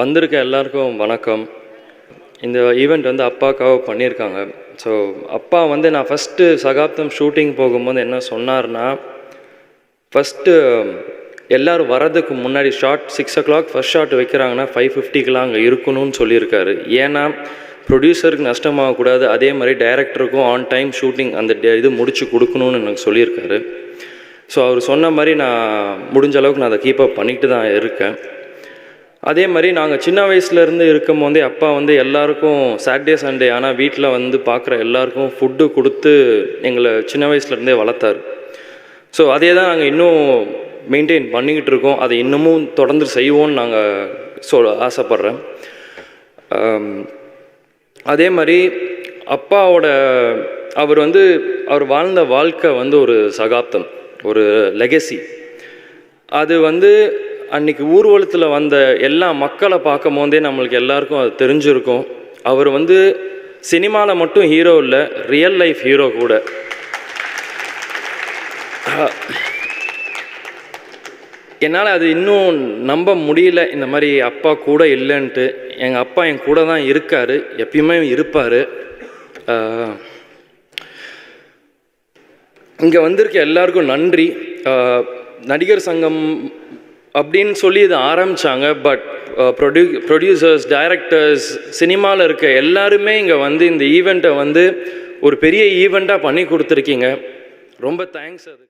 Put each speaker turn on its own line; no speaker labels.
வந்திருக்க எல்லாருக்கும் வணக்கம். இந்த ஈவெண்ட் வந்து அப்பாக்காக பண்ணியிருக்காங்க. ஸோ அப்பா வந்து நான் ஃபஸ்ட்டு சகாப்தம் ஷூட்டிங் போகும்போது என்ன சொன்னார்னா ஃபஸ்ட்டு எல்லோரும் வரதுக்கு முன்னாடி short six o'clock first shot வைக்கிறாங்கன்னா five ஃபிஃப்டிக்கெலாம் அங்கே இருக்கணும்னு சொல்லியிருக்காரு. ஏன்னா ப்ரொடியூசருக்கு நஷ்டமாகக்கூடாது. அதே மாதிரி டைரக்டருக்கும் ஆன் டைம் ஷூட்டிங் அந்த இது முடிச்சு கொடுக்கணும்னு எனக்கு சொல்லியிருக்காரு. ஸோ அவர் சொன்ன மாதிரி நான் முடிஞ்ச அளவுக்கு நான் அதை கீப்பப் பண்ணிட்டு தான் இருக்கேன். அதே மாதிரி நாங்கள் சின்ன வயசுலேருந்து இருக்கும் போதே அப்பா வந்து எல்லாருக்கும் சாட்டர்டே சண்டே ஆனால் வீட்டில் வந்து பார்க்குற எல்லாருக்கும் ஃபுட்டு கொடுத்து எங்களை சின்ன வயசுலேருந்தே வளர்த்தாரு ஸோ அதே தான் நாங்கள் இன்னும் மெயின்டைன் பண்ணிக்கிட்டு இருக்கோம். அதை இன்னமும் தொடர்ந்து செய்வோம்னு நாங்கள் சொல் ஆசைப்பட்றேன். அதே மாதிரி அப்பாவோட அவர் வந்து அவர் வாழ்ந்த வாழ்க்கை வந்து ஒரு சகாப்தம் ஒரு லெகசி அது வந்து அன்னைக்கு ஊர்வலத்தில் வந்த எல்லா மக்களை பார்க்கும் போதே நம்மளுக்கு எல்லாருக்கும் அது தெரிஞ்சிருக்கும். அவர் வந்து சினிமாவில் மட்டும் ஹீரோ இல்லை ரியல் லைஃப் ஹீரோ கூட. என்னால் அது இன்னும் நம்ப முடியல இந்த மாதிரி அப்பா கூட இல்லைன்ட்டு. எங்கள் அப்பா என் கூட தான் இருக்கார் எப்பயுமே இருப்பார். இங்கே வந்திருக்க எல்லாருக்கும் நன்றி. நடிகர் சங்கம் அப்படின்னு சொல்லி இதை ஆரம்பித்தாங்க பட் ப்ரொடியூ ப்ரொடியூசர்ஸ் டைரக்டர்ஸ் சினிமாவில் இருக்க எல்லாருமே இங்கே வந்து இந்த ஈவெண்ட்டை வந்து ஒரு பெரிய ஈவெண்ட்டாக பண்ணி கொடுத்துருக்கீங்க. ரொம்ப தேங்க்ஸ் அது.